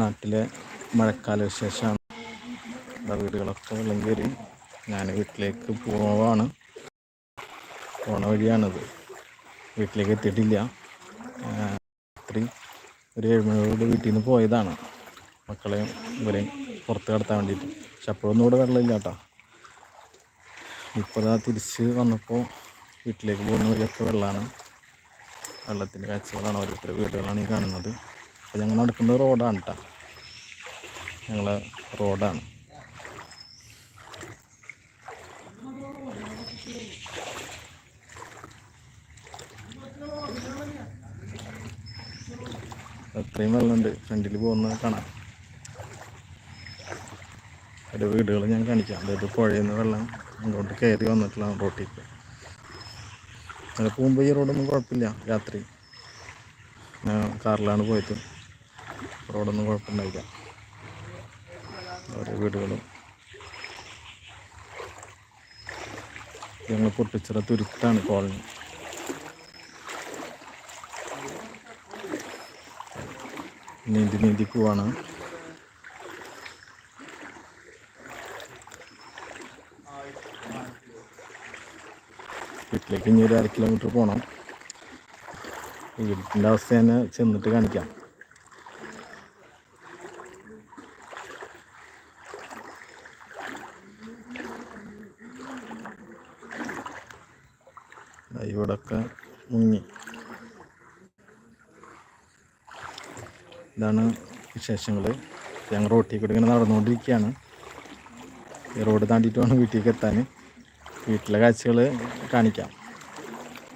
നാട്ടിലെ മഴക്കാല വിശേഷമാണ് വീടുകളൊക്കെ വെള്ളം കയറി ഞാൻ വീട്ടിലേക്ക് പോവാണ്. പോണ വഴിയാണിത്. വീട്ടിലേക്ക് എത്തിയിട്ടില്ല. രാത്രി ഒരു ഏഴുമണിയോട് വീട്ടിൽ നിന്ന് പോയതാണ്. മക്കളെയും ഇവരെയും പുറത്ത് കടത്താൻ വേണ്ടിയിട്ട്. പക്ഷെ അപ്പോഴൊന്നും ഇവിടെ വെള്ളമില്ല കേട്ടോ. ഇപ്പോൾ തിരിച്ച് വന്നപ്പോൾ വീട്ടിലേക്ക് പോകുന്ന വഴിയൊക്കെ വെള്ളമാണ്. വെള്ളത്തിന്റെ കാഴ്ചകളാണ് ഓരോരുത്തരുടെ വീടുകളാണ് ഈ കാണുന്നത്. അപ്പോൾ ഞങ്ങൾ നടക്കുന്നത് റോഡാണ് കേട്ടോ. ഞങ്ങളെ റോഡാണ്. അത്രയും വെള്ളമുണ്ട്. ഫ്രണ്ടിൽ പോകുന്നത് കാണാം. ഒരു വീടുകൾ ഞാൻ കാണിക്കാം. അതായത് പുഴയിൽ നിന്ന് വെള്ളം ഇങ്ങോട്ട് കയറി വന്നിട്ടുള്ള റോട്ടിലേക്ക് അങ്ങനെ പോകുമ്പോൾ ഈ റോഡൊന്നും കുഴപ്പമില്ല. രാത്രി. കാറിലാണ് പോയത്. റോഡൊന്നും കുഴപ്പമുണ്ടായില്ല ഓരോ വീടുകളും. ഞങ്ങൾ പൊട്ടിച്ചിറ തുരുത്താണ് കോളനി. നീന്തി നീന്തി പോവാണ്. വീട്ടിലേക്ക് ഇനി ഒരു അര കിലോമീറ്റർ പോകണം വീട്ടിന്റെ അവസ്ഥ തന്നെ ചെന്നിട്ട് കാണിക്കാം. ഇതാണ് വിശേഷങ്ങൾ ഞങ്ങൾ റോട്ടിൽ കൂടി ഇങ്ങനെ നടന്നുകൊണ്ടിരിക്കുകയാണ്. ഈ റോഡ് താണ്ടിയിട്ട് വേണം വീട്ടിലേക്ക് എത്താൻ. വീട്ടിലെ കാഴ്ചകൾ കാണിക്കാം.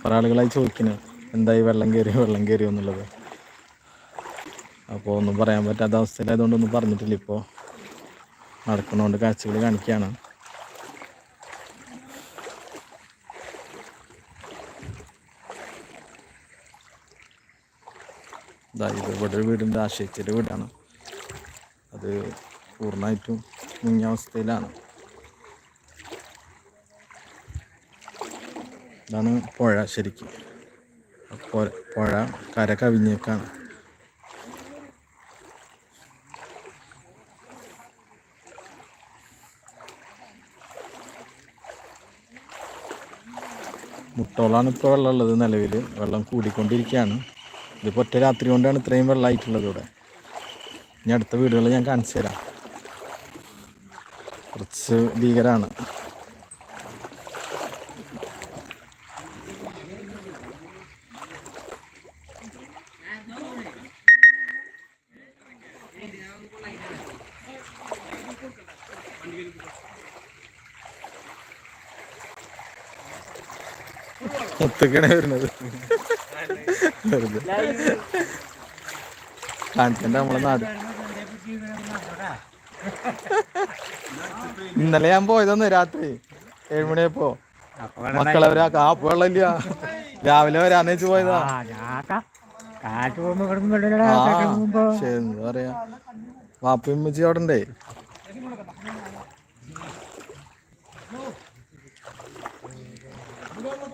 കുറേ ആളുകളായി ചോദിക്കുന്നു എന്തായി വെള്ളം കയറിയോ വെള്ളം കയറിയോ എന്നുള്ളത്. അപ്പോൾ ഒന്നും പറയാൻ പറ്റാത്ത അവസ്ഥയിലായതുകൊണ്ടൊന്നും പറഞ്ഞിട്ടില്ല ഇപ്പോൾ നടക്കുന്നതുകൊണ്ട് കാഴ്ചകൾ കാണിക്കുകയാണ്. ഇതാ ഇത് ഇവിടെ ഒരു വീടുണ്ട് വീടാണ്. അത് പൂർണമായിട്ടും മുങ്ങിയ അവസ്ഥയിലാണ് ഇതാണ് പുഴ ശരിക്കും. പുഴ കര കവിഞ്ഞേക്കാണ്. മുട്ടോളാണ് ഇപ്പോൾ വെള്ളമുള്ളത് നിലവിൽ വെള്ളം കൂടിക്കൊണ്ടിരിക്കുകയാണ്. ഇതിപ്പോൾ ഒറ്റ രാത്രി കൊണ്ടാണ് ഇത്രയും വെള്ളമായിട്ടുള്ളത് ഇവിടെ. ഇനി അടുത്ത വീടുകൾ ഞാൻ കാണിച്ചു തരാം. കുറച്ച് ഭീകരമാണ് ഒത്തക്കണേ വരുന്നത്. കാണിക്കണ്ട നമ്മളെ നാട്. ഇന്നലെ ഞാൻ പോയതന്ന് രാത്രി. ഏഴുമണിയപ്പോ മക്കളവരാ ആ വെള്ളമില്ല. രാവിലെ വരാന്ന് വെച്ച് പോയതാ. എന്താ പറയാ. വാപ്പയും ഉമ്മച്ചി അവിടെ ഉണ്ടേ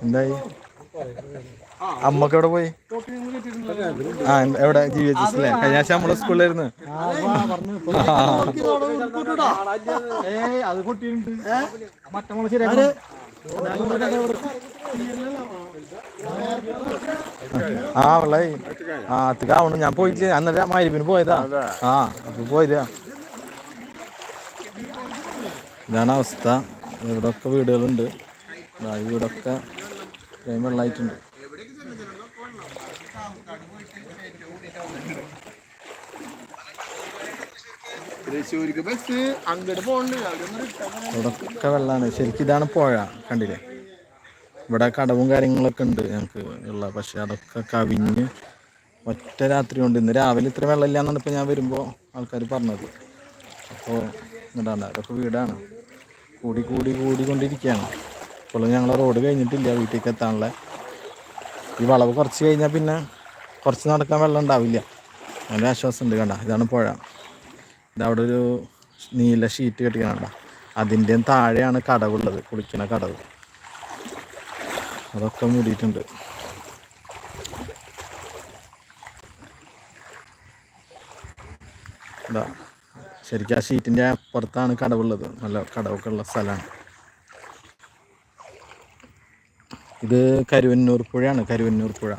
എന്തായി? അമ്മയ്ക്ക് എവിടെ പോയി? ആ എവിടെ ജി എച്ച് എസ് അല്ലേ കഴിഞ്ഞ ആഴ്ച നമ്മളെ സ്കൂളിലായിരുന്നു. ആ വെള്ളായി ആ അത്തിക്കാവണം ഞാൻ പോയിട്ടില്ല. അന്നേരം മാരിപ്പിന് പോയതാ. ആ അപ്പൊ പോയതാ. ഇതാണ് അവസ്ഥ. ഇവിടൊക്കെ വീടുകളുണ്ട്. വീടൊക്കെ ഇത്രയും വെള്ളമായിട്ടുണ്ട് തൃശ്ശൂർക്ക് ബസ് അങ്ങോട്ട് പോകണ്ട് ഇവിടൊക്കെ വെള്ളമാണ് ശരിക്കും ഇതാണ് പുഴ കണ്ടില്ലേ? ഇവിടെ കടവും കാര്യങ്ങളൊക്കെ ഉണ്ട് ഞങ്ങൾക്ക് ഉള്ള പക്ഷെ അതൊക്കെ കവിഞ്ഞ് ഒറ്റ രാത്രി കൊണ്ട് ഇന്ന് രാവിലെ ഇത്ര വെള്ളമില്ല എന്നാണ് ഇപ്പോൾ ഞാൻ വരുമ്പോൾ ആൾക്കാർ പറഞ്ഞത്. അപ്പോൾ ഇങ്ങോട്ടാണ് അതൊക്കെ വീടാണ്. കൂടി കൂടി കൂടിക്കൊണ്ടിരിക്കുകയാണ്. ഇപ്പോഴും ഞങ്ങൾ റോഡ് കഴിഞ്ഞിട്ടില്ല വീട്ടിലേക്ക് എത്താനുള്ള ഈ വളവ് കുറച്ച് കഴിഞ്ഞാൽ പിന്നെ കുറച്ച് നടക്കാൻ വെള്ളം ഉണ്ടാവില്ല. നല്ല ആശ്വാസം ഉണ്ട് കണ്ട. ഇതാണ് പുഴ. ഇതവിടെ ഒരു നീല ഷീറ്റ് കെട്ടിക്കണ അതിന്റെ താഴെയാണ് കടവുള്ളത്. കുളിക്കണ കടവ്. അതൊക്കെ മൂടിയിട്ടുണ്ട്. ശരിക്കും ആ ഷീറ്റിന്റെ അപ്പുറത്താണ് കടവുള്ളത്. നല്ല കടവൊക്കെ ഉള്ള സ്ഥലമാണ്. ഇത് കരുവന്നൂർ പുഴയാണ് കരുവന്നൂർ പുഴ.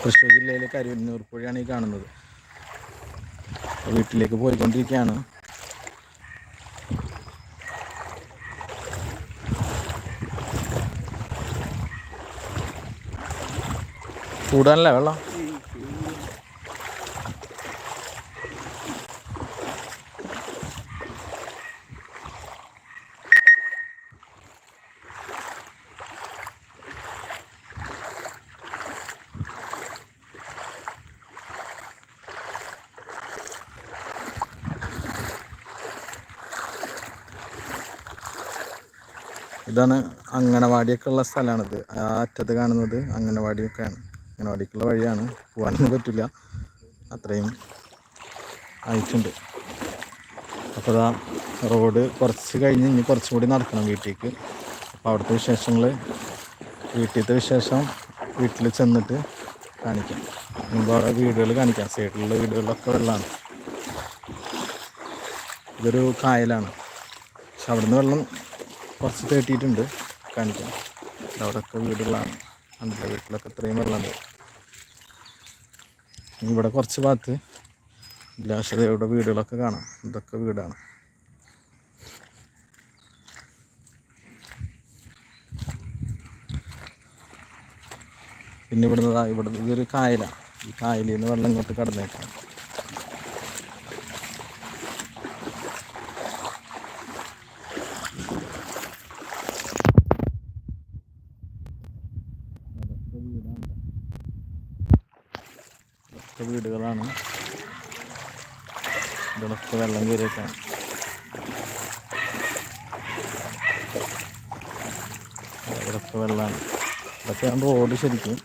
തൃശ്ശൂർ ജില്ലയിലെ കരുവന്നൂർ പുഴയാണ് ഈ കാണുന്നത്. വീട്ടിലേക്ക് പോയിക്കൊണ്ടിരിക്കുകയാണ്. കൂടാനല്ലേ വെള്ളം? ഇതാണ് അങ്കണവാടിയൊക്കെ ഉള്ള സ്ഥലമാണിത്. ആ അറ്റത്ത് കാണുന്നത് അങ്കണവാടിയൊക്കെയാണ് അങ്കണവാടിക്കുള്ള വഴിയാണ്. പോകാനൊന്നും പറ്റില്ല. അത്രയും ആയിട്ടുണ്ട്. അപ്പോൾ അതാ റോഡ് കുറച്ച് കഴിഞ്ഞ് ഇനി കുറച്ചും കൂടി നടക്കണം വീട്ടിലേക്ക്. അപ്പോൾ അവിടുത്തെ വിശേഷങ്ങൾ വീട്ടിലത്തെ വിശേഷം വീട്ടിൽ ചെന്നിട്ട് കാണിക്കാം. മുമ്പ് അവിടെ വീടുകൾ കാണിക്കാം. സൈഡിലുള്ള വീടുകളിലൊക്കെ വെള്ളമാണ്. ഇതൊരു കായലാണ്. പക്ഷെ അവിടുന്ന് വെള്ളം കുറച്ച് തേട്ടിയിട്ടുണ്ട്. കാണിക്കാം. അവിടെയൊക്കെ വീടുകളാണ്. നമ്മുടെ വീട്ടിലൊക്കെ ഇത്രയും വെള്ളമുണ്ട്. ഇവിടെ കുറച്ച് ഭാഗത്ത് ഗ്ലാശതയുടെ വീടുകളൊക്കെ കാണാം. ഇതൊക്കെ വീടാണ്. പിന്നെ ഇവിടുന്ന് ഇവിടെ ഇതൊരു കായലാണ്. ഈ കായലിൽ നിന്ന് വെള്ളം ഇങ്ങോട്ട് കടന്നേക്കാം അതൊക്കെ വീടാണ് ഇതൊക്കെ വീടുകളാണ്. ഇതിലൊക്കെ വെള്ളം കയറിയേക്കാണ് ഇവിടൊക്കെ വെള്ളമാണ്. ഇതൊക്കെയാണ് റോഡ് ശരിക്കും.